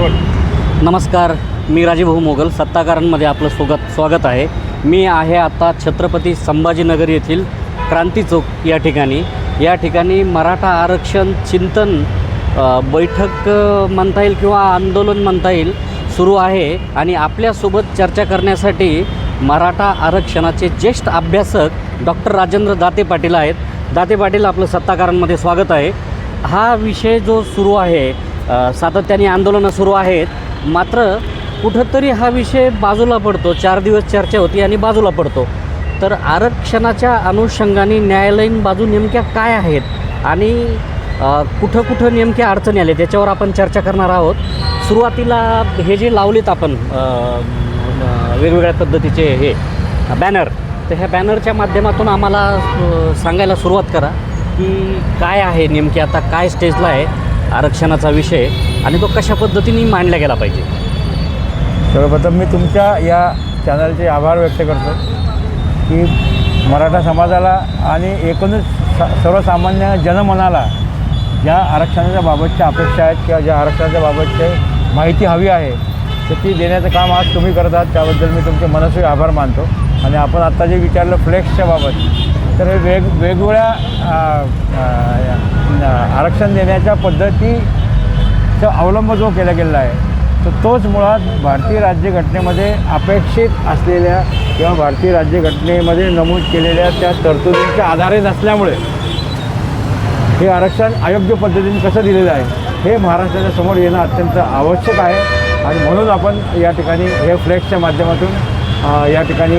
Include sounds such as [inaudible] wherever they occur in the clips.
नमस्कार मी राजीभाऊ मोगल सत्ताकारांमध्ये आपलं स्वागत स्वागत आहे. मी आहे आता छत्रपती संभाजीनगर येथील क्रांती चौक या ठिकाणी. या ठिकाणी मराठा आरक्षण चिंतन बैठक म्हणता येईल किंवा आंदोलन म्हणता येईल सुरू आहे आणि आपल्यासोबत चर्चा करण्यासाठी मराठा आरक्षणाचे ज्येष्ठ अभ्यासक डॉक्टर राजेंद्र दाते पाटील आहेत. दाते पाटील आपलं सत्ताकारांमध्ये स्वागत आहे. हा विषय जो सुरू आहे सातत्याने आंदोलनं सुरू आहेत. मात्र कुठंतरी हा विषय बाजूला पडतो. चार दिवस चर्चा होती आणि बाजूला पडतो. तर आरक्षणाच्या अनुषंगाने न्यायालयीन बाजू नेमक्या काय आहेत? आणि कुठं कुठं नेमक्या अडचणी आल्या? त्याच्यावर आपण चर्चा करणार आहोत. सुरुवातीला हे जे लावलेत आपण वेगवेगळ्या पद्धतीचे हे बॅनर तर ह्या बॅनरच्या माध्यमातून आम्हाला सांगायला सुरुवात करा की काय आहे नेमकी आता काय स्टेजला आहे? आरक्षणाचा विषय आणि तो कशा पद्धतीने मांडला गेला पाहिजे? सर्वप्रथम मी तुमच्या या चॅनलचे आभार व्यक्त करतो की मराठा समाजाला आणि एकूणच स सर्वसामान्य जनमनाला ज्या आरक्षणाच्या बाबतच्या अपेक्षा आहेत किंवा ज्या आरक्षणाच्या बाबतचे माहिती हवी आहे तर ती देण्याचं काम आज तुम्ही करत आहात त्याबद्दल मी तुमचे मनस्वी आभार मानतो. आणि आपण आत्ता जे विचारलं फ्लेक्सच्या बाबत तर हे वेग वेगवेगळ्या आरक्षण देण्याच्या पद्धतीचा अवलंब जो केला गेलेला आहे तर तोच मुळात भारतीय राज्यघटनेमध्ये अपेक्षित असलेल्या किंवा भारतीय राज्यघटनेमध्ये नमूद केलेल्या त्या तरतुदींच्या आधारे नसल्यामुळे हे आरक्षण अयोग्य पद्धतीने कसं दिलेलं आहे हे महाराष्ट्राच्या समोर येणं अत्यंत आवश्यक आहे. आणि म्हणून आपण या ठिकाणी हे फ्लेक्सच्या माध्यमातून या ठिकाणी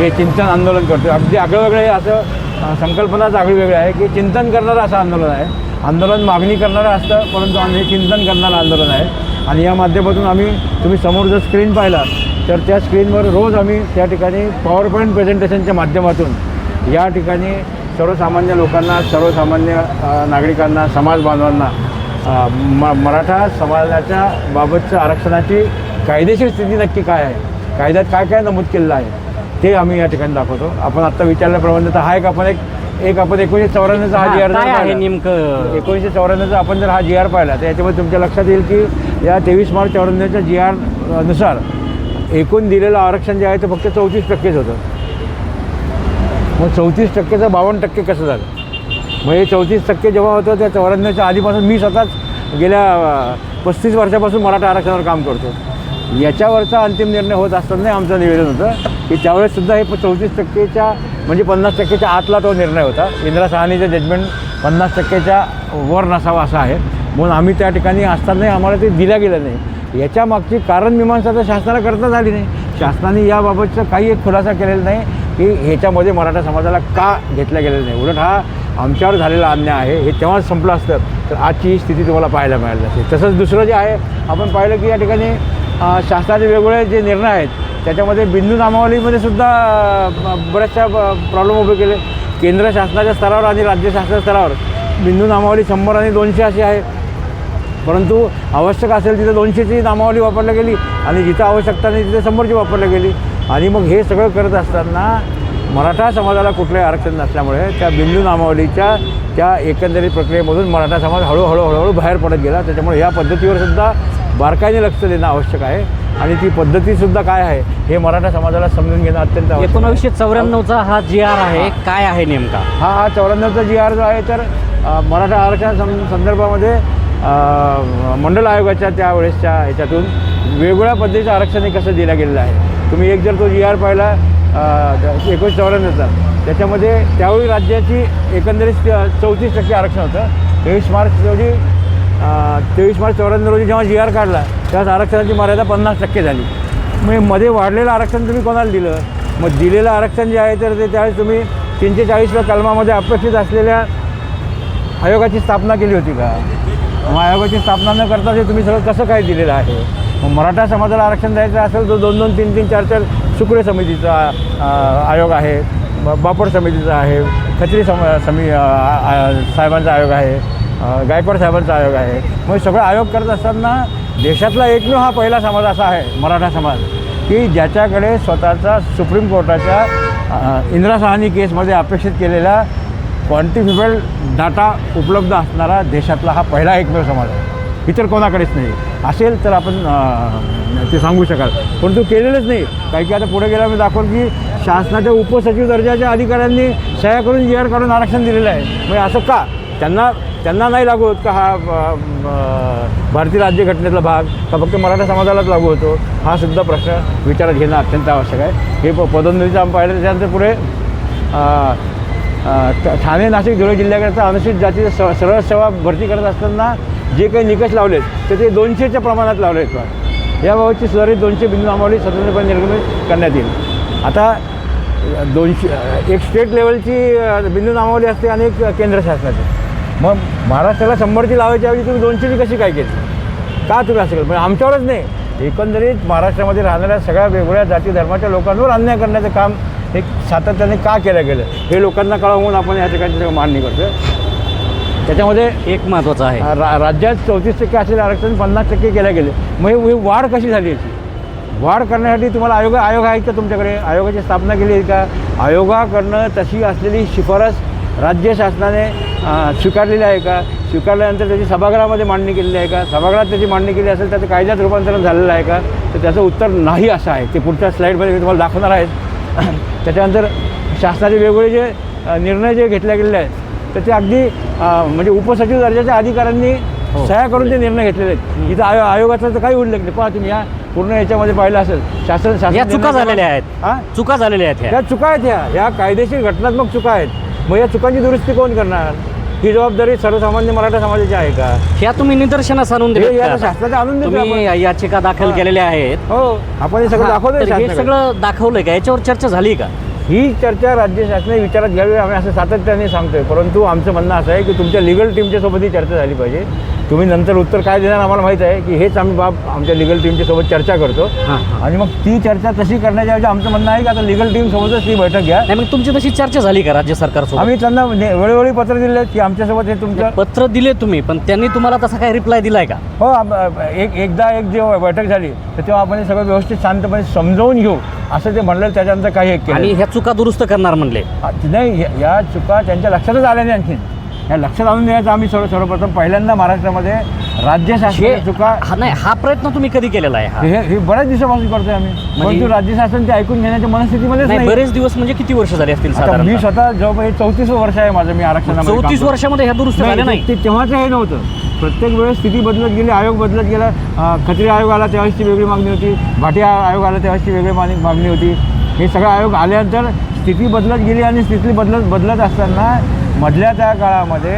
हे चिंतन आंदोलन करतो अगदी आगळं वेगळं हे असं संकल्पनाच आगळी वेगळी आहे की चिंतन करणारं असं आंदोलन आहे. आंदोलन मागणी करणारं असतं परंतु आम्ही हे चिंतन करणारं आंदोलन आहे. आणि या माध्यमातून आम्ही तुम्ही समोर जर स्क्रीन पाहिला तर त्या स्क्रीनवर रोज आम्ही त्या ठिकाणी पॉवर पॉईंट प्रेझेंटेशनच्या माध्यमातून या ठिकाणी सर्वसामान्य लोकांना सर्वसामान्य नागरिकांना समाज बांधवांना म मराठा समाजाच्या बाबतच्या आरक्षणाची कायदेशीर स्थिती नक्की काय आहे? कायद्यात काय काय नमूद केलेलं आहे ते आम्ही या ठिकाणी दाखवतो. आपण आत्ता विचारल्याप्रमाणे तर हा एक आपण एक एक आपण एकोणीसशे चौऱ्याण्णवचा हा जी आर आहे नेमकं? एकोणीसशे चौऱ्याण्णवचा आपण जर हा जी आर पाहिला तर याच्यामध्ये तुमच्या लक्षात येईल की या तेवीस मार्च चौऱ्याण्णवच्या जी आरनुसार एकूण दिलेलं आरक्षण जे आहे ते फक्त चौतीस टक्केच होतं. मग चौतीस टक्केचं बावन्न टक्के कसं झालं? मग हे चौतीस टक्के जेव्हा होतं त्या चौऱ्याण्णवच्या आधीपासून मी स्वतःच गेल्या पस्तीस वर्षापासून मराठा आरक्षणावर काम करतो. याच्यावरचा अंतिम निर्णय होत असताना आमचं निवेदन होतं की त्यावेळेससुद्धा हे चौतीस टक्केच्या म्हणजे पन्नास टक्केच्या आतला तो निर्णय होता. इंदिरा सहानीचं जजमेंट पन्नास टक्केच्या वर नसावा असं आहे. म्हणून आम्ही त्या ठिकाणी असतानाही आम्हाला ते दिल्या गेलं नाही. याच्या मागची कारण मीमांसा तर शासनाला करता झाली नाही. शासनाने याबाबतचा काही एक खुलासा केलेला नाही की ह्याच्यामध्ये मराठा समाजाला का घेतलं गेलेलं नाही. उलट हा आमच्यावर झालेला अन्याय आहे. हे तेव्हाच संपलं असतं. तर आजची ही स्थिती तुम्हाला पाहायला मिळाली असते तसंच दुसरं जे आहे आपण पाहिलं की या ठिकाणी शासनाचे वेगवेगळे जे निर्णय आहेत त्याच्यामध्ये बिंदू नामावलीमध्ये सुद्धा बऱ्याचशा प्रॉब्लेम उभे केले. केंद्र शासनाच्या स्तरावर आणि राज्य शासनाच्या स्तरावर बिंदू नामावली शंभर आणि दोनशे अशी आहे. परंतु आवश्यक असेल तिथं दोनशेची नामावली वापरली गेली आणि जिथं आवश्यकता नाही तिथे शंभरची वापरली गेली. आणि मग हे सगळं करत असताना मराठा समाजाला कुठलंही आरक्षण नसल्यामुळे त्या बिंदू नामावलीच्या त्या एकंदरीत प्रक्रियेमधून मराठा समाज हळूहळू हळूहळू बाहेर पडत गेला. त्याच्यामुळे या पद्धतीवर सुद्धा बारकाईने लक्ष देणं आवश्यक आहे. आणि ती पद्धतीसुद्धा काय आहे हे मराठा समाजाला समजून घेणं अत्यंत. एकोणावीसशे चौऱ्याण्णवचा हा जी आर आहे काय आहे नेमका? हा हा चौऱ्याण्णवचा जी आर जो आहे तर मराठा आरक्षण सं संदर्भामध्ये मंडल आयोगाच्या त्यावेळेसच्या ह्याच्यातून वेगवेगळ्या पद्धतीचं आरक्षण हे कसं दिलं गेलेलं आहे. तुम्ही एक जर तो जी आर पाहिला एकोणीस चौऱ्याण्णवचा त्याच्यामध्ये त्यावेळी राज्याची एकंदरीत चौतीस टक्के आरक्षण होतं. तेवीस मार्च रोजी तेवीस मार्च चौऱ्याण्णव रोजी जेव्हा जी आर काढला त्यावेळेस आरक्षणाची मर्यादा पन्नास टक्के झाली. मग मध्ये वाढलेलं आरक्षण तुम्ही कोणाला दिलं? मग दिलेलं आरक्षण जे आहे तर ते त्यावेळेस तुम्ही तीनशे चाळीसव्या कलमामध्ये अपेक्षित असलेल्या आयोगाची स्थापना केली होती का? मग आयोगाची स्थापना न करता ते तुम्ही सगळं कसं काय दिलेलं आहे? मग मराठा समाजाला आरक्षण द्यायचं असेल तर दोन दोन तीन तीन चार चार शुक्र समितीचा आयोग आहे. बापड समितीचा आहे. खत्री सम समी साहेबांचा आयोग आहे. गायकवाड साहेबांचा आयोग आहे. मग सगळं आयोग करत असताना देशातला एकमेव हा पहिला समाज असा आहे मराठा समाज की ज्याच्याकडे स्वतःचा सुप्रीम कोर्टाच्या इंदिरा सहानी केसमध्ये अपेक्षित केलेला क्वांटिफिबल डाटा उपलब्ध असणारा देशातला हा पहिला एकमेव समाज आहे. इतर कोणाकडेच नाही. असेल तर आपण ते सांगू शकाल. परंतु केलेलंच नाही. काही की आता पुढे गेला मी दाखवलं की शासनाच्या उपसचिव दर्जाच्या अधिकाऱ्यांनी सह्या करून जी आर काढून आरक्षण दिलेलं आहे. म्हणजे असं का? त्यांना त्यांना नाही लागू होत का हा भारतीय राज्यघटनेतला भाग? का फक्त मराठा समाजालाच लागू होतो? हा सुद्धा प्रश्न विचारात घेणं अत्यंत आवश्यक आहे. हे प पदोन्नतीचं आम्ही पाहिलं त्याच्यानंतर पुढे ठाणे नाशिक धुळे जिल्ह्याकरता अनुसूचित जातीचं स सरळ सेवा भरती करत असताना जे काही निकष लावलेत तर ते दोनशेच्या प्रमाणात लावले आहेत याबाबतची सुधारित दोनशे बिंदू नामावली स्वतंत्रपणे निर्गमित करण्यात येईल. आता दोनशे एक स्टेट लेवलची बिंदू नामावली असते आणि एक केंद्र शासनाची. मग महाराष्ट्राला शंभरची लावायची ऐवजी तुम्ही दोनशेची कशी काय केली? का तुम्ही असं केलं? म्हणजे आमच्यावरच नाही. एकंदरीत महाराष्ट्रामध्ये राहणाऱ्या सगळ्या वेगवेगळ्या जाती धर्माच्या लोकांवर अन्याय करण्याचं काम हे सातत्याने का केलं गेलं? हे लोकांना कळवून आपण या ठिकाणी मांडणी करतो त्याच्यामध्ये एक महत्त्वाचं आहे. रा राज्यात चौतीस टक्के असलेले आरक्षण पन्नास टक्के केल्या गेले. मग ही- वाढ कशी झाली याची? वाढ करण्यासाठी तुम्हाला आयोग आयोग आहे का तुमच्याकडे? आयोगाची स्थापना केली आहे का? आयोगाकडनं तशी असलेली शिफारस राज्य शासनाने स्वीकारलेली आहे का? स्वीकारल्यानंतर त्याची सभागृहामध्ये मांडणी केलेली आहे का? सभागृहात त्याची मांडणी केली असेल त्याचं कायद्यात रूपांतरण झालेलं आहे का? तर त्याचं उत्तर नाही असं आहे. ते पुढच्या स्लाईडमध्ये मी तुम्हाला दाखवणार आहेत [coughs] त्याच्यानंतर शासनाचे वेगवेगळे जे निर्णय जे घेतले गेलेले आहेत तर ते अगदी म्हणजे उपसचिव दर्जाच्या अधिकाऱ्यांनी हो. सह्या करून ते निर्णय घेतलेले आहेत. इथं आयो आयोगाचा तर काही उल्लेख नाही. पहा तुम्ही या पूर्ण याच्यामध्ये पाहिलं असेल. शासन शासन चुका झालेल्या आहेत. चुका झालेल्या आहेत ह्या. या चुका आहेत ह्या. या कायदेशीर घटनात्मक चुका आहेत. मग या चुकांची दुरुस्ती कोण करणार ही जबाबदारी सर्वसामान्य मराठा समाजाची आहे का ह्या तुम्ही निदर्शनास आणून हे दिले या आणून देतो आपण. तुम्ही याचिका दाखल. केलेल्या आहेत हो आपण हे सगळं हा, दाखवतोय तर हे शासनाकडे. सगळं दाखवलंय का याच्यावर चर्चा झाली का ही चर्चा राज्य शासनाने विचारात घ्यावी आम्ही असं सातत्याने सांगतोय. परंतु आमचं म्हणणं असं आहे की तुमच्या लिगल टीमच्या सोबत ही चर्चा झाली पाहिजे. तुम्ही नंतर उत्तर काय देणार आम्हाला माहीत आहे की हेच आम्ही बाब आमच्या लिगल टीमच्या सोबत चर्चा करतो. आणि मग ती चर्चा तशी करण्याच्या ऐवजी आमचं म्हणणं आहे की आता लिगल टीम सोबतच ती बैठक घ्या. नाही मग तुमची तशी चर्चा झाली का राज्य सरकारसोबत? आम्ही त्यांना ने- वेळोवेळी पत्र दिले की आमच्यासोबत हे तुमचं पत्र दिले तुम्ही पण त्यांनी तुम्हाला तसा काही रिप्लाय दिलाय का? हो आम- एक एकदा एक जेव्हा बैठक झाली तर तेव्हा आपण हे सगळं व्यवस्थित शांतपणे समजावून घेऊ. असं ते म्हणलं त्याच्यानंतर काही एक आणि केलं ह्या चुका दुरुस्त करणार म्हणले. नाही या- या चुका त्यांच्या लक्षातच आल्या नाही आणखी या लक्षात आणून देण्याचं आम्ही सर्व सर्वप्रथम पहिल्यांदा महाराष्ट्रामध्ये राज्य हे शासनाच्या चुका हा नाही हा प्रयत्न तुम्ही कधी केलेला आहे हा? हे हे बऱ्याच दिवसापासून करतोय आम्ही. परंतु राज्य शासन ते ऐकून घेण्याच्या मनस्थितीमध्येच नाही नाही. बरेच दिवस म्हणजे किती वर्ष झाले असतील आता मी साधारण स्वतः जवळ चौतीस वर्ष आहे माझं मी आरक्षणामध्ये काम चौतीस करतो. वर्षामध्ये ह्या दुरुस्त झाल्या नाही? ते तेव्हाचं हे नव्हतं. प्रत्येक वेळेस स्थिती बदलत गेली आयोग बदलत गेला. अं, खत्री आयोग आला तेव्हाची वेगळी मागणी होती. भाटी आयोग आला तेव्हाची वेगळी मागणी मागणी होती. हे सगळं आयोग आल्यानंतर स्थिती बदलत गेली आणि स्थिती बदलत बदलत असताना मधल्या त्या काळामध्ये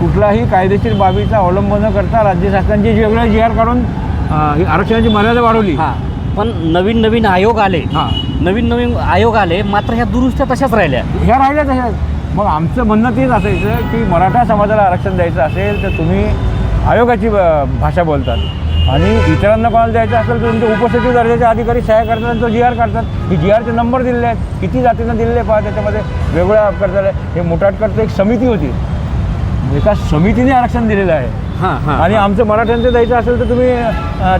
कुठलाही कायदेशीर बाबीचा अवलंब न करता राज्य शासनाची वेगळं जी आर काढून आरक्षणाची मर्यादा वाढवली. हा पण नवीन नवीन आयोग आले. हां. नवीन नवीन आयोग आले मात्र ह्या दुरुस्त्या तशाच राहिल्या. ह्या राहिल्या तशाच. मग आमचं म्हणणं तेच असायचं की मराठा समाजाला आरक्षण द्यायचं असेल तर तुम्ही आयोगाची भाषा बोलतात. आणि इतरांना कोणाला द्यायचं असेल तर तुमचे उपसचिव दर्जाचे अधिकारी सह्या करतात आणि तो जी आर काढतात ही जी आरचे नंबर दिलेले आहेत किती जातींना दिलेले पहा त्याच्यामध्ये वेगवेगळ्या करतात हे मुठाटकरचं एक समिती होती. एका समितीने आरक्षण दिलेलं आहे. हां हां आणि आमचं मराठ्यांचं द्यायचं असेल तर तुम्ही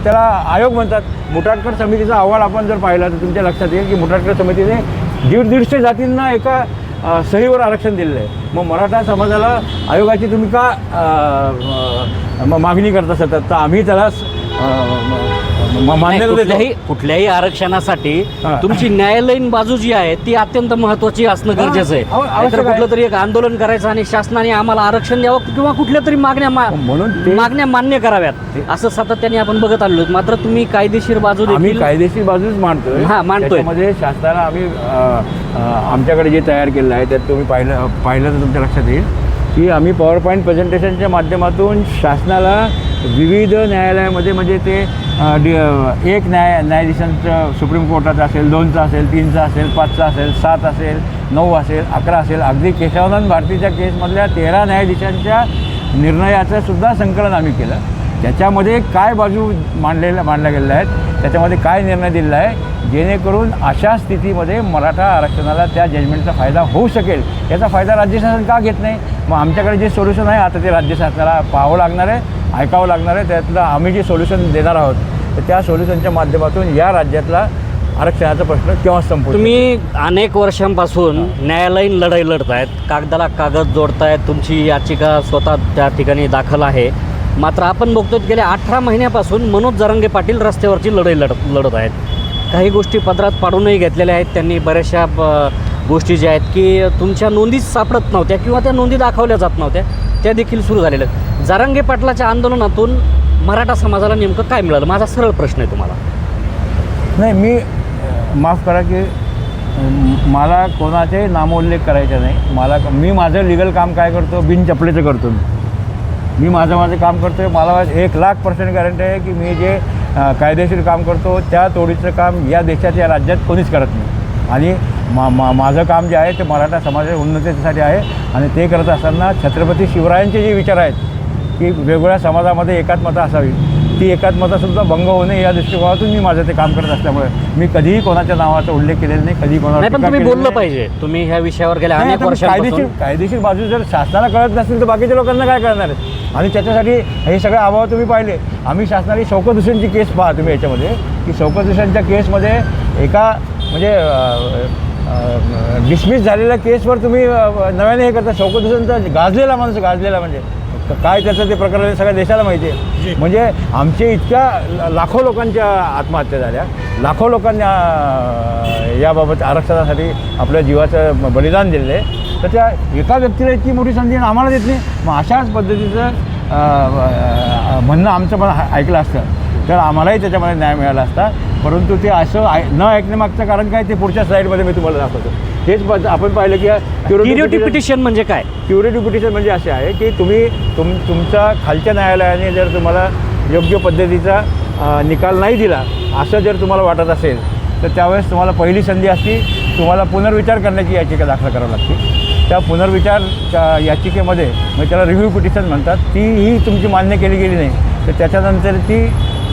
त्याला आयोग म्हणतात. मुठाटकर समितीचा अहवाल आपण जर पाहिला तर तुमच्या लक्षात येईल की मुठाटकर समितीने दीड दीडशे जातींना एका सहीवर आरक्षण दिलेलं आहे. मग मराठा समाजाला आयोगाची तुम्ही का मागणी करता सतत? तर आम्ही त्याला कुठल्याही कुठल्याही आरक्षणासाठी हा. तुमची न्यायालयीन बाजू जी आहे ती अत्यंत महत्वाची असणं हा, गरजेचं आहे आहे. कुठलं तरी एक आंदोलन करायचं आणि शासनाने आम्हाला आरक्षण द्यावं किंवा कुठल्या तरी मागण्या मा- म्हणून मागण्या मान्य कराव्यात असं सातत्याने आपण बघत आलो मात्र तुम्ही कायदेशीर बाजू आम्ही कायदेशीर बाजूच मांडतोय हा, मांडतोय. त्याच्यामध्ये शासनाला आम्ही आमच्याकडे जे तयार केलेलं आहे त्यात तुम्ही पाहिलं पाहिलं तर तुमच्या लक्षात येईल की आम्ही पॉवर पॉईंट प्रेझेंटेशनच्या माध्यमातून शासनाला विविध न्यायालयामध्ये म्हणजे ते एक न्याय न्यायाधीशांचं सुप्रीम कोर्टाचं असेल दोनचं असेल तीनचं असेल पाचचं असेल सात असेल नऊ असेल अकरा असेल अगदी केशवानंद भारतीच्या केसमधल्या तेरा न्यायाधीशांच्या निर्णयाचं सुद्धा संकलन आम्ही केलं. त्याच्यामध्ये काय बाजू मांडलेल्या मांडल्या गेलेल्या आहेत त्याच्यामध्ये काय निर्णय दिलेला आहे जेणेकरून अशा स्थितीमध्ये मराठा आरक्षणाला त्या जजमेंटचा फायदा होऊ शकेल. याचा फायदा राज्य शासन का घेत नाही? मग आमच्याकडे जे सोल्युशन आहे आता ते राज्य शासनाला पाहावं लागणार आहे ऐकावं लागणार आहे. त्यातलं आम्ही जे सोल्युशन देणार आहोत तर त्या सोल्युशनच्या माध्यमातून या राज्यातला आरक्षणाचा प्रश्न केव्हा संपू तुम्ही अनेक वर्षांपासून न्यायालयीन लढाई लढतायत कागदाला कागद जोडतायत. तुमची याचिका स्वतः त्या ठिकाणी दाखल आहे. मात्र आपण बघतो गेल्या अठरा महिन्यापासून मनोज जरांगे पाटील रस्त्यावरची लढाई लढत लढत आहेत. काही गोष्टी पदरात पाडूनही घेतलेल्या आहेत. त्यांनी बऱ्याचशा गोष्टी ज्या आहेत की तुमच्या नोंदीच सापडत नव्हत्या किंवा त्या नोंदी दाखवल्या जात नव्हत्या त्या देखील सुरू झालेल्या आहेत. जारंगे पाटलाच्या आंदोलनातून मराठा समाजाला नेमकं काय मिळालं? माझा सरळ प्रश्न आहे तुम्हाला. नाही मी माफ करा की मला कोणाचे नामोल्लेख करायचे नाही. मला मी माझं लिगल काम काय करतो? बिन चपलेचं करतो मी. मी माझं माझं काम करतो आहे मला एक लाख पर्सेंट गॅरंटी आहे की मी जे कायदेशीर काम करतो त्या तोडीचं काम या देशात या राज्यात कोणीच करत नाही. आणि मा मा माझं काम जे आहे ते मराठा समाजाच्या उन्नतीसाठी आहे. आणि ते करत असताना छत्रपती शिवरायांचे जे विचार आहेत की वेगवेगळ्या समाजामध्ये एकात्मता असावी ती एकात्मतासुद्धा भंग होणे या दृष्टिकोनातून मी माझं ते काम करत असल्यामुळे मी कधीही कोणाच्या नावाचा उल्लेख केलेला नाही कधी केलेली बोललं. पाहिजे. तुम्ही ह्या विषयावर गेल्या कायदेशीर कायदेशीर बाजू जर शासनाला कळत नसेल तर बाकीच्या लोकांना काय करणार आहेत आणि त्याच्यासाठी हे सगळे अभाव तुम्ही पाहिले. आम्ही शासनाने शौकत हुसेनची केस पहा तुम्ही याच्यामध्ये. की शौकत हुसेनच्या केसमध्ये एका म्हणजे डिसमिस झालेल्या केसवर तुम्ही नव्याने हे करता. शौकत हुसेनचा गाजलेला माणूस गाजलेला म्हणजे. काय त्याचं ते प्रकार आहे सगळ्या देशाला माहिती आहे. म्हणजे आमचे इतक्या लाखो लोकांच्या आत्महत्या झाल्या. लाखो लोकांना याबाबत आरक्षणासाठी आपल्या जीवाचं बलिदान दिलेलं आहे. तर त्या एका व्यक्तीला इतकी मोठी संधी आम्हाला देत नाही. मग अशाच पद्धतीचं म्हणणं आमचं पण ऐकलं असतं. तर आम्हालाही त्याच्यामध्ये न्याय मिळाला असता. परंतु ते असं आय न ऐकण्यामागचं कारण काय? ते पुढच्या स्लाईडमध्ये मी तुम्हाला दाखवतो. हेच आपण पाहिलं की पिटिशन म्हणजे काय? क्युरेटिव्ह पिटिशन म्हणजे असे आहे की तुम्ही तुम तुमचा खालच्या न्यायालयाने जर तुम्हाला योग्य पद्धतीचा निकाल नाही दिला असं जर तुम्हाला वाटत असेल तर त्यावेळेस तुम्हाला पहिली संधी असती तुम्हाला पुनर्विचार करण्याची याचिका दाखल करावी लागते. त्या पुनर्विचार त्या याचिकेमध्ये म्हणजे त्याला रिव्ह्यू पिटिशन म्हणतात तीही तुमची मान्य केली गेली नाही तर त्याच्यानंतर ती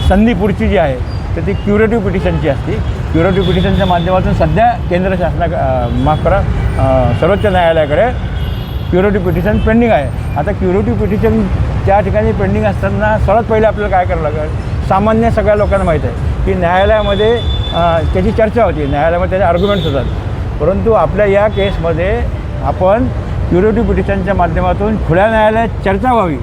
संधी पुढची जी आहे तर ती क्युरेटिव्ह पिटिशनची असते. क्युरेटिव्ह पिटिशनच्या माध्यमातून सध्या केंद्र शासना माफ करा सर्वोच्च न्यायालयाकडे क्युरेटिव्ह पिटिशन पेंडिंग आहे. आता क्युरेटिव्ह पिटिशन त्या ठिकाणी पेंडिंग असताना सर्वात पहिले आपल्याला काय करावं लागेल? सामान्य सगळ्या लोकांना माहीत आहे की न्यायालयामध्ये त्याची चर्चा होती. न्यायालयामध्ये त्याचे आर्ग्युमेंट्स होतात. परंतु आपल्या या केसमध्ये आपण क्युरेटिव्ह पिटिशनच्या माध्यमातून खुल्या न्यायालयात चर्चा व्हावी.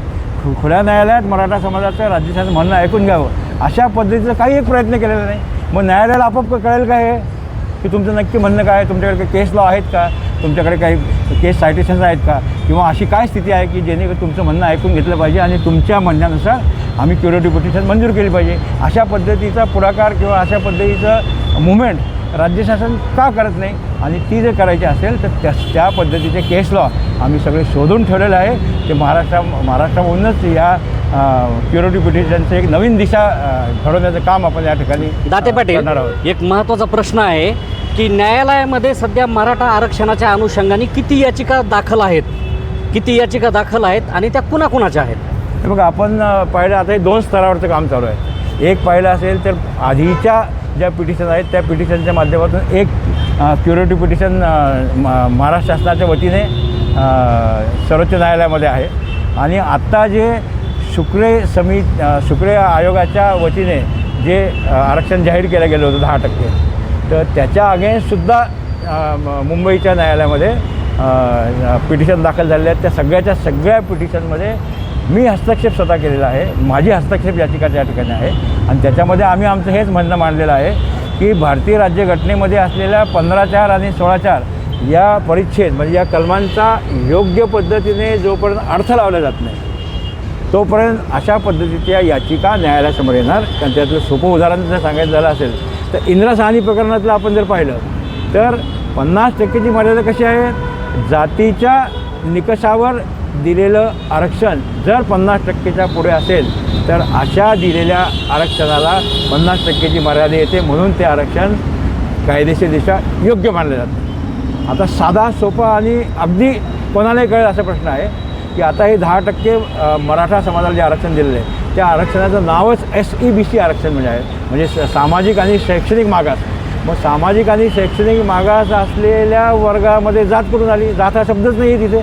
खु- खुल्या न्यायालयात मराठा समाजाचं राज्य शासन म्हणणं ऐकून घ्यावं. अशा पद्धतीचा काही एक प्रयत्न केलेला नाही. मग न्यायालयाला आपोआप कळेल काय हे? की तुमचं नक्की म्हणणं काय? आहे तुमच्याकडे काही केस लॉ आहेत का? तुमच्याकडे काही केस सायटेशन्स आहेत का? किंवा अशी काय स्थिती आहे की जेणेकरून तुमचं म्हणणं ऐकून घेतलं पाहिजे आणि तुमच्या म्हणण्यानुसार आम्ही क्युरेटिव्ह पिटिशन मंजूर केली पाहिजे? अशा पद्धतीचा पुढाकार किंवा अशा पद्धतीचं मुवमेंट राज्य शासन का करत नाही? आणि ती जर करायची असेल तर त्या त्या पद्धतीचे केस लॉ आम्ही सगळे शोधून ठेवलेलं आहे. ते महाराष्ट्रा महाराष्ट्रामधूनच या क्युरेटिव्ह पिटिशनचं एक नवीन दिशा घडवण्याचं काम आपण या ठिकाणी दाते पाटील एक महत्त्वाचा प्रश्न आहे. की न्यायालयामध्ये सध्या मराठा आरक्षणाच्या अनुषंगाने किती याचिका दाखल आहेत? किती याचिका दाखल आहेत आणि त्या कुणाकुणाच्या आहेत? बघा आपण पाहिलं आता हे दोन स्तरावरचं काम चालू आहे. एक पाहिलं असेल तर आधीच्या ज्या पिटिशन आहेत त्या पिटिशनच्या माध्यमातून एक क्युरेटिव्ह पिटिशन महाराष्ट्र शासनाच्या वतीने सर्वोच्च न्यायालयामध्ये आहे. आणि आत्ता जे शुक्रे समित शुक्रे आयोगाच्या वतीने जे आरक्षण जाहीर केलं गेलं होतं दहा टक्के तर त्याच्या अगेन्स्टसुद्धा मुंबईच्या न्यायालयामध्ये पिटिशन दाखल झालेले आहेत. त्या सगळ्याच्या सगळ्या पिटिशनमध्ये मी हस्तक्षेप स्वतः केलेला आहे. माझी हस्तक्षेप याचिका त्या ठिकाणी आहे. आणि त्याच्यामध्ये आम्ही आमचं हेच म्हणणं मांडलेलं आहे की भारतीय राज्यघटनेमध्ये असलेल्या पंधरा चार आणि सोळा चार या परिच्छेद म्हणजे या कलमांचा योग्य पद्धतीने जोपर्यंत अर्थ लावला जात नाही तोपर्यंत अशा पद्धतीच्या याचिका न्यायालयासमोर येणार. कारण त्यातलं सोपं उदाहरण जर सांगायचं झालं असेल तर इंदिरा साहनी प्रकरणातलं आपण जर पाहिलं तर पन्नास टक्केची मर्यादा कशी आहे? जातीच्या निकषावर दिलेलं आरक्षण जर पन्नास टक्केच्या पुढे असेल तर अशा दिलेल्या आरक्षणाला पन्नास टक्केची मर्यादा येते म्हणून ते आरक्षण कायदेशीरदृष्ट्या योग्य मानलं जातं. आता साधा सोपा आणि अगदी कोणालाही कळेल असा प्रश्न आहे की आता हे दहा टक्के मराठा समाजाला जे आरक्षण दिलेलं आहे त्या आरक्षणाचं नावच एस ई बी सी आरक्षण म्हणजे आहे. म्हणजे स- सामाजिक आणि शैक्षणिक मागास. मग सामाजिक आणि शैक्षणिक मागास असलेल्या वर्गामध्ये जात कुठून आली? जात हा शब्दच नाही आहे तिथे.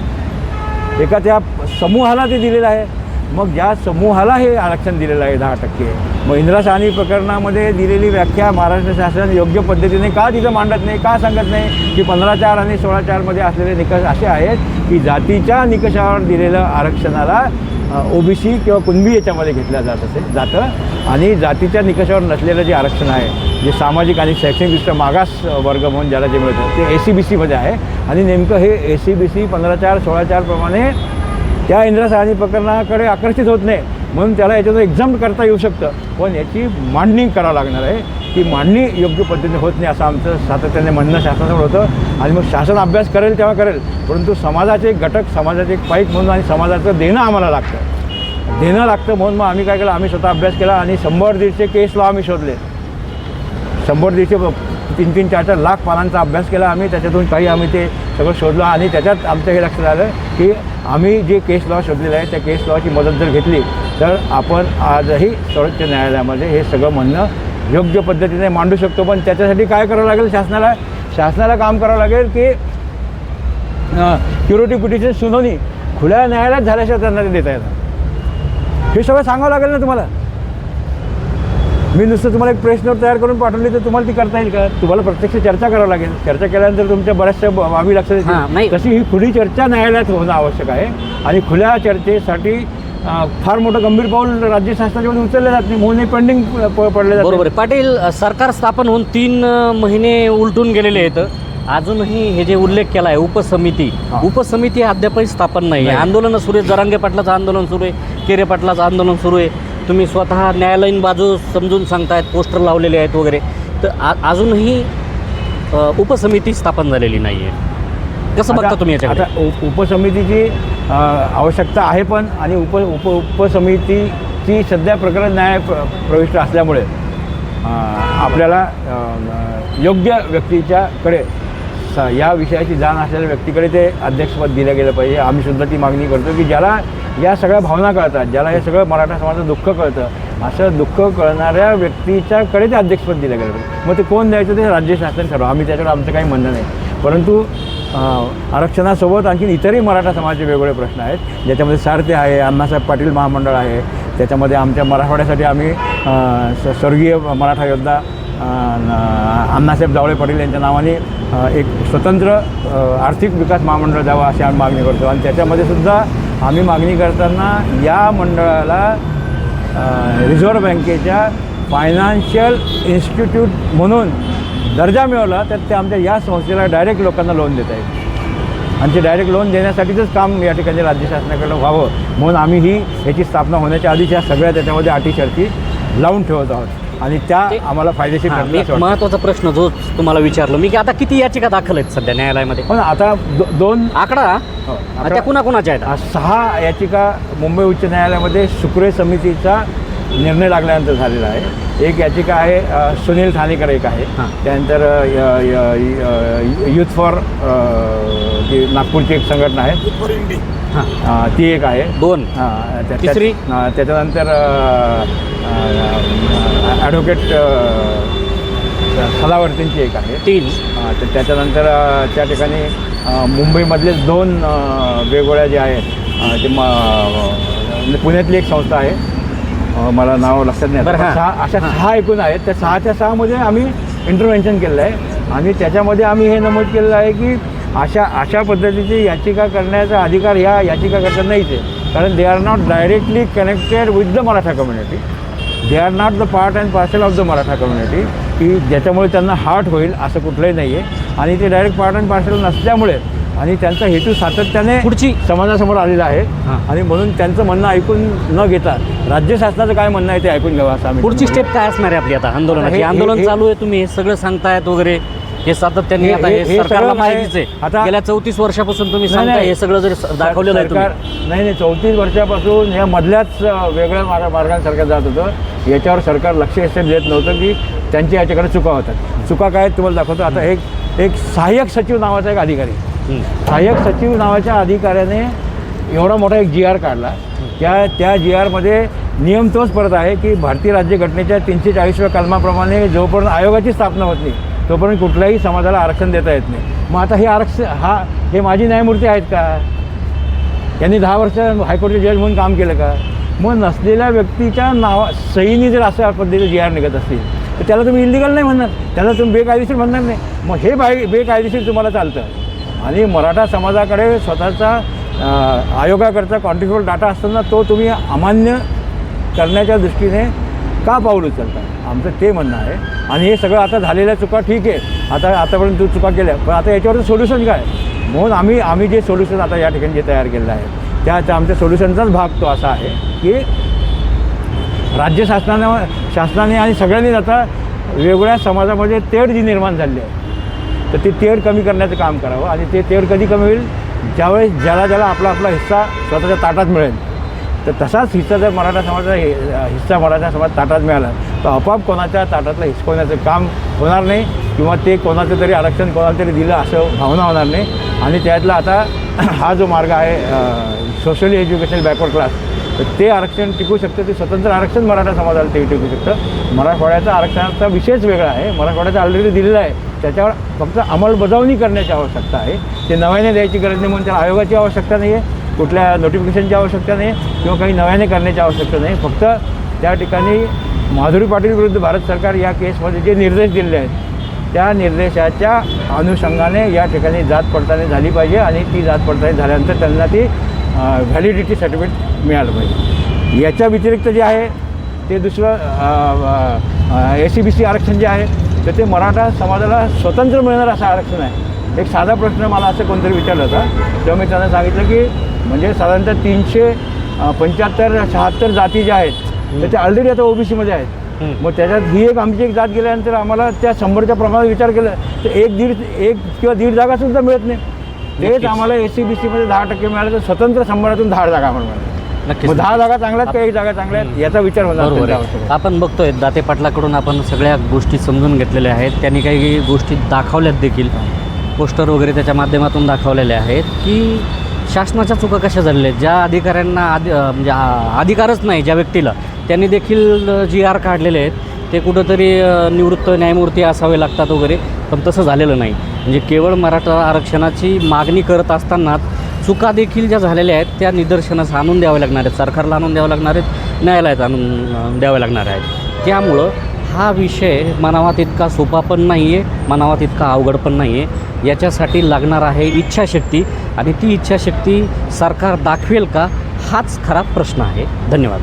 एका त्या समूहाला ते दिलेलं आहे. मग ज्या समूहाला हे आरक्षण दिलेलं आहे दहा टक्के. मग इंदिरा साहनी प्रकरणामध्ये दिलेली व्याख्या महाराष्ट्र शासन योग्य पद्धतीने का तिथं मांडत नाही का सांगत नाही? की पंधरा चार आणि सोळा चारमध्ये असलेले निकष असे आहेत की जातीच्या निकषावर दिलेलं आरक्षणाला ओबीसी किंवा कुणबी याच्यामध्ये घेतल्या जात असेल जातं. आणि जातीच्या निकषावर नसलेलं जे आरक्षण आहे जे सामाजिक आणि शैक्षणिकदृष्ट्या मागास वर्ग म्हणून ज्याला जे मिळतं ते ए सी बी सीमध्ये आहे. आणि नेमकं हे ए सी बी सी पंधरा चार सोळा चारप्रमाणे त्या इंद्रसाहनी प्रकरणाकडे आकर्षित होत नाही. म्हणून त्याला याच्यातून एक्झाम करता येऊ शकतं. पण याची मांडणी करावं लागणार आहे. ती मांडणी योग्य पद्धतीने होत नाही असं आमचं सातत्याने म्हणणं शासनासमोर होतं. आणि मग शासन अभ्यास करेल तेव्हा करेल. परंतु समाजाचे एक घटक समाजाचे एक पाईक म्हणून आणि समाजाचं देणं आम्हाला लागतं. देणं लागतं म्हणून मग आम्ही काय केलं? आम्ही स्वतः अभ्यास केला आणि शंभर दीडशे केस लॉ आम्ही शोधले. शंभर दीडशे तीन तीन चार चार लाख पानांचा अभ्यास केला आम्ही. त्याच्यातून काही आम्ही ते सगळं शोधलं आणि त्याच्यात आमचं हे लक्षात आलं की आम्ही जे केस लॉ शोधलेलं आहे त्या केस लॉची मदत जर घेतली तर आपण आजही सर्वोच्च न्यायालयामध्ये हे सगळं म्हणणं योग्य पद्धतीने मांडू शकतो. पण त्याच्यासाठी काय करावं लागेल? शासनाला शासनाला काम करावं लागेल की क्युरिटी पिटिशन सुनावणी खुल्या न्यायालयात झाल्याशिवाय त्यांना ते देता येतं हे सगळं सांगावं लागेल ना तुम्हाला? मी नुसतं तुम्हाला एक प्रेस नोट तयार करून पाठवली तर तुम्हाला ती करता येईल का? तुम्हाला प्रत्यक्ष चर्चा करावं लागेल. चर्चा केल्यानंतर तुमच्या बऱ्याचशा बाबी लक्षात नाही. येतील तशी ही खुली चर्चा न्यायालयात होणं आवश्यक आहे. आणि खुल्या चर्चेसाठी फार मोठं गंभीर पाऊल राज्य शासनाच्याकडून उचललं जात नाही. म्हणून पेंडिंग पडले जाते बरोबर आहे. पाटील सरकार स्थापन होऊन तीन महिने उलटून गेलेले आहेत. अजूनही हे जे उल्लेख केला आहे उपसमिती. उपसमिती अद्यापही स्थापन नाही नाही. आंदोलन सुरू आहे जरांगे पाटलाचं आंदोलन सुरू आहे. केरे पाटलाचं आंदोलन सुरू आहे. तुम्ही स्वतः न्यायालयीन बाजू समजून सांगतायत पोस्टर लावलेले आहेत वगैरे. तर अजूनही उपसमिती स्थापन झालेली नाही आहे कसं बघता तुम्ही उप उपसमितीची आवश्यकता आहे पण आणि उप उप उपसमितीची सध्या प्रकरण न्याय प्र प्रविष्ट असल्यामुळे आपल्याला योग्य व्यक्तीच्याकडे स या विषयाची जाण असलेल्या व्यक्तीकडे ते अध्यक्षपद दिलं गेलं पाहिजे. आम्ही सुद्धा ती मागणी करतो की ज्याला या सगळ्या भावना कळतात ज्याला हे सगळं मराठा समाजाचं दुःख कळतं असं दुःख कळणाऱ्या व्यक्तीच्याकडे ते अध्यक्षपद दिलं गेलं पाहिजे. मग ते कोण द्यायचं ते राज्य शासन ठरवा. आम्ही त्याच्यावर आमचं काही म्हणणं नाही. परंतु आरक्षणासोबत आणखी इतरही मराठा समाजाचे वेगवेगळे प्रश्न आहेत. ज्याच्यामध्ये सारथी आहे अण्णासाहेब पाटील महामंडळ आहे. त्याच्यामध्ये आमच्या मराठवाड्यासाठी आम्ही स्वर्गीय मराठा योद्धा अण्णासाहेब जावळे पाटील यांच्या नावाने एक स्वतंत्र आर्थिक विकास महामंडळ द्यावं अशी आम्ही मागणी करतो. आणि त्याच्यामध्ये सुद्धा आम्ही मागणी करताना या मंडळाला रिझर्व्ह बँकेच्या फायनान्शियल इन्स्टिट्यूट म्हणून दर्जा मिळवला तर ते आमच्या या संस्थेला डायरेक्ट लोकांना लोन देत आहेत. आणि ते डायरेक्ट लोन देण्यासाठीच काम या ठिकाणी राज्य शासनाकडनं व्हावं म्हणून आम्ही ही याची स्थापना होण्याच्या आधीच या सगळ्या त्याच्यामध्ये अटी शर्ती लावून ठेवत आहोत. आणि त्या आम्हाला फायदेशीर ठरतील मी असं वाटतं. महत्त्वाचा प्रश्न जो तुम्हाला विचारलो मी की आता किती याचिका दाखल आहेत सध्या न्यायालयामध्ये? पण आता दो- दोन आकडा? हो, त्या कुणाकुणाच्या आहेत? सहा याचिका मुंबई उच्च न्यायालयामध्ये सुक्रे समितीचा निर्णय लागल्यानंतर झालेला आहे. एक याचिका आहे सुनील ठाणेकर एक आहे. हां. त्यानंतर युथ फॉर जी नागपूरची एक संघटना आहे. हां. ती एक आहे. दोन. हां, तिसरी? त्याच्यानंतर ॲडव्होकेट सदावर्तींची एक आहे. तीन. त्याच्यानंतर त्या ठिकाणी मुंबईमधले दोन वेगवेगळ्या जे आहेत ते पुण्यातली एक संस्था आहे. मला नाव लक्षात नाही बरं. हां. सहा अशा सहा एकूण आहेत. त्या सहाच्या सहामध्ये आम्ही इंटरव्हेन्शन केलेलं आहे. आणि त्याच्यामध्ये आम्ही हे नमूद केलेलं आहे की अशा अशा पद्धतीची याचिका करण्याचा अधिकार ह्या याचिकाकर्त्या नाहीच आहे. कारण they are not directly connected with the Maratha community they are not the part and parcel of the Maratha community की ज्याच्यामुळे त्यांना हार्ट होईल असं कुठलंही नाही आहे आणि ते डायरेक्ट पार्ट अँड पार्सल नसल्यामुळे आणि त्यांचा हेतू सातत्याने पुढची समाजासमोर आलेला आहे. आणि म्हणून त्यांचं म्हणणं ऐकून न घेता राज्य शासनाचं काय म्हणणं आहे ते ऐकून घ्यावं असं आम्ही पुढची स्टेप काय असणार आहे आपली आता आंदोलनाची? आंदोलन हे- चालू आहे तुम्ही हे सगळं सांगतायत वगैरे. हे सातत्याने आता हे- सरकारला माहितीच आहे. आता- गेल्या चौतीस वर्षापासून तुम्ही नाही. हे सगळं जर दाखवलेलं आहे नाही नाही चौतीस वर्षापासून या मधल्याच वेगळ्या मार्ग मार्गाने सरकार जात होतं. याच्यावर सरकार लक्ष देत नव्हतं की त्यांच्या याच्याकडे चुका होतात. चुका काय तुम्हाला दाखवतो. आता एक एक सहाय्यक सचिव नावाचा एक अधिकारी. सहाय्यक सचिव नावाच्या अधिकाऱ्याने एवढा मोठा एक जी आर काढला. त्या त्या जी आरमध्ये नियम तोच परत आहे की भारतीय राज्यघटनेच्या तीनशे चाळीसव्या कलमाप्रमाणे जोपर्यंत आयोगाची स्थापना होत नाही तोपर्यंत कुठल्याही समाजाला आरक्षण देता येत नाही. मग आता हे आरक्षण हा हे माजी न्यायमूर्ती आहेत का? यांनी दहा वर्ष हायकोर्टचे जज म्हणून काम केलं का? मग नसलेल्या व्यक्तीच्या नावा सईनी जर अशा पद्धतीचं जी आर निघत असतील तर त्याला तुम्ही इलिगल नाही म्हणणार. त्याला तुम्ही बेकायदेशीर म्हणणार नाही. मग हे बाय बेकायदेशीर तुम्हाला चालतं. आणि मराठा समाजाकडे स्वतःचा आयोगाकडचा आयोगाकरता कॉन्ट्रिब्युट डाटा असताना तो तुम्ही अमान्य करण्याच्या दृष्टीने का पाऊल उचलता? आमचं ते म्हणणं आहे. आणि हे सगळं आता झालेल्या चुका ठीक आहे. आता आतापर्यंत तू चुका केल्या पण आता याच्यावरचं सोल्युशन काय? म्हणून आम्ही आम्ही जे सोल्युशन आता या ठिकाणी जे तयार केलेलं आहे त्या आमच्या सोल्युशनचाच भाग तो असा आहे की राज्य शासनानं शासनाने आणि सगळ्यांनीच आता वेगवेगळ्या समाजामध्ये तेढ जी निर्माण झाली आहे तर ते तेढ कमी करण्याचं काम करावं. आणि ते तेढ कधी कमी होईल? ज्यावेळेस ज्याला ज्याला आपला आपला हिस्सा स्वतःच्या ताटात मिळेल. तर तसाच हिस्सा जर मराठा समाजाचा हिस्सा मराठा समाज ताटात मिळाला तर आपोआप कोणाच्या ताटातलं हिसकवण्याचं काम होणार नाही किंवा ते कोणाचं तरी आरक्षण कोणाला तरी दिलं असं भावना होणार नाही. आणि त्यातला आता [clears throat] हा जो मार्ग आहे सोशली एज्युकेशन बॅकवर्ड क्लास तर ते आरक्षण टिकू शकतं ते स्वतंत्र आरक्षण मराठा समाजाला ते टिकू शकतं. मराठवाड्याचा आरक्षणाचा विषयच वेगळा आहे. मराठवाड्याचा ऑलरेडी दिलेला आहे. त्याच्यावर फक्त अंमलबजावणी करण्याची आवश्यकता आहे. ते नव्याने द्यायची गरज नाही म्हणून त्याला आयोगाची आवश्यकता नाही आहे कुठल्या नोटिफिकेशनची आवश्यकता नाही किंवा काही नव्याने करण्याची आवश्यकता नाही फक्त त्या ठिकाणी माधुरी पाटील विरुद्ध भारत सरकार या केसमध्ये जे निर्देश दिलेले आहेत त्या निर्देशाच्या अनुषंगाने या ठिकाणी जात पडताळणी झाली पाहिजे आणि ती जात पडताळणी झाल्यानंतर त्यांना ती व्हॅलिडिटी सर्टिफिकेट मिळालं पाहिजे. याच्या व्यतिरिक्त जे आहे ते दुसरं ए सी बी सी आरक्षण जे आहे तर ते मराठा समाजाला स्वतंत्र मिळणार असं आरक्षण आहे. एक साधा प्रश्न मला असं कोणतरी विचारलं होता. तेव्हा मी त्यांना सांगितलं की म्हणजे साधारणतः तीनशे पंच्याहत्तर शहात्तर जाती ज्या आहेत तर त्या ऑलरेडी आता ओबीसीमध्ये आहेत. मग त्याच्यात ही एक आमची एक जात गेल्यानंतर आम्हाला त्या शंभरच्या प्रमाणात विचार केला तर एक दीड एक किंवा दीड जागासुद्धा मिळत नाही. तेच. आम्हाला एस सी बी सीमध्ये दहा टक्के मिळालं तर स्वतंत्र शंभरातून दहा जागा आम्हाला मिळाल्या नक्कीच मग दहा जागा चांगल्या आहेत का? एक जागा चांगल्या आहेत? याचा विचार होणार बरोबर आहे. आपण बघतोय दाते पाटलाकडून आपण सगळ्या गोष्टी समजून घेतलेल्या आहेत. त्यांनी काही गोष्टी दाखवल्यात देखील. पोस्टर वगैरे त्याच्या माध्यमातून दाखवलेले आहेत की शासनाच्या चुका कशा झालेल्या आहेत? ज्या अधिकाऱ्यांना आधी अं, म्हणजे आ- अधिकारच नाही ज्या व्यक्तीला त्यांनी देखील जी आर काढलेले आहेत ते कुठंतरी अं, निवृत्त न्यायमूर्ती असावे लागतात वगैरे पण तसं झालेलं नाही. म्हणजे केवळ मराठा आरक्षणाची मागणी करत असतानाच चुका देखील ज्या झालेल्या आहेत त्या निदर्शनास आणून द्याव्या लागणार आहेत. सरकारला आणून द्यावं लागणार आहेत न्यायालयात आणून द्याव्या लागणार आहेत. त्यामुळं हा विषय मनावा तितका सोपा पण नाही आहे मनावा तितका अवघड पण नाही आहे याच्यासाठी लागणार आहे इच्छाशक्ती आणि ती इच्छाशक्ती सरकार दाखवेल का? हाच खरा प्रश्न आहे. धन्यवाद.